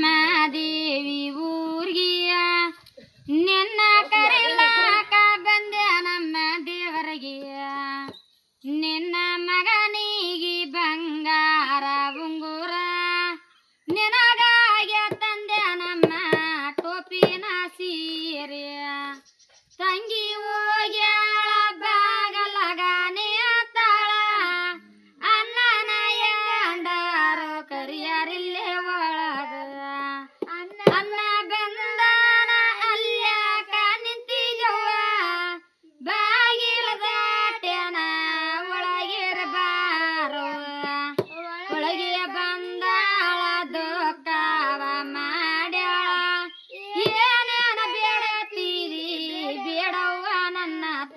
ಮಾದೇವಿ ಊರ್ಗಿಯ. ನಿನ್ನ ಕರಿಲಾಕ ಬಂದೆ ನಮ್ಮ ದೇವರಿಗಿಯ ನಿನ್ನ ಮಗನಿಗೆ ಬಂಗಾರ ಉಂಗುರ. ನಿನಗಾಗೆ ತಂದೆ ನಮ್ಮ ಟೋಪಿನ ಸೀರೆಯ ತಂಗಿ ಹೋಗ್ಯಾಳ ಬಾಗಲಗಾನೆ ತಾಳ ಎಂಡಾರು ಕರಿಯರಿಲ್ಲೇ.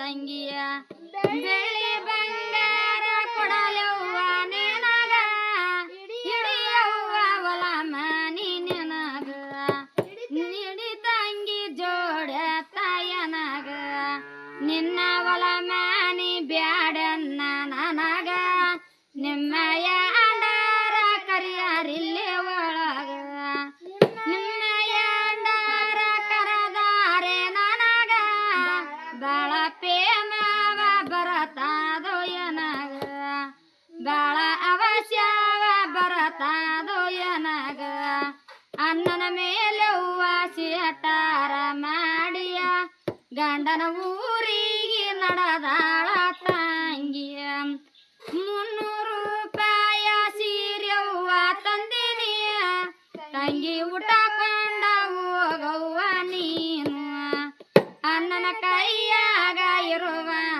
ತಂಗಿಯ ಬೆಳ್ಳಿ ಬಂಗಾರ ಕೊಡಲವ್ವ ನಿನಗ, ಹಿಡಿಯವ್ವ ಮನಿ ನಿನಗ, ನಿಡಿ ತಂಗಿ ಜೋಡ ತಾಯನಗ, ನಿನ್ನ ಒಲ ಮನಿ ಬ್ಯಾಡನ್ನ ನನಗ ನಿಮ್ಮಯ ಬರತಾದೋ ಎನಗ ಬಾಳ ಅವಶ್ಯವ ಬರತಾದೋ ಎನಗ ಅನ್ನನ ಮೇಲೆ ಸಿಯಟಾರ ಮಾಡಿಯ. ಗಂಡನ ಊರಿಗೆ ನಡೆದಾಳ ತಂಗಿಯ. ಮುನ್ನೂರು ರೂಪಾಯ ಸೀರೆವ್ವ ತಂದಿನಿಯ. ತಂಗಿ ಊಟ ಕಂಡ ಹೋಗವ್ವ ನೀನು. ಅನ್ನನ ಕೈಯಾಗ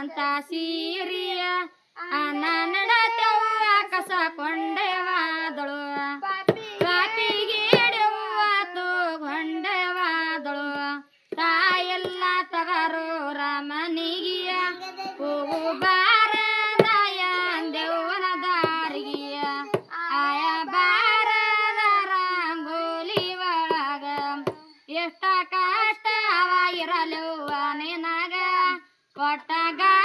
ಇರುವಂತ ಸೀರಿಯ. ಅನ್ನ ನಡತವ್ವ, ಕಸ ಕೊಂಡೆವಾದಳು ಕಾಪಿಗೆ ತಗೊಂಡೆವಾದಳು ತಾಯೆಲ್ಲ ತಗರೋರ ರಮನಿಗಿಯ. ಹೋಗು ಬಾರದಾಯ ದೇವನ ದಾರಿಗಿಯ. ಆಯ ಬಾರದ ರಂಗೋಲಿ ಒಳಗ. ಎಷ್ಟ ಕಷ್ಟವ ಇರಲುವ ನಿನಗ. ಕೊಟ್ಟ ಗಾಳ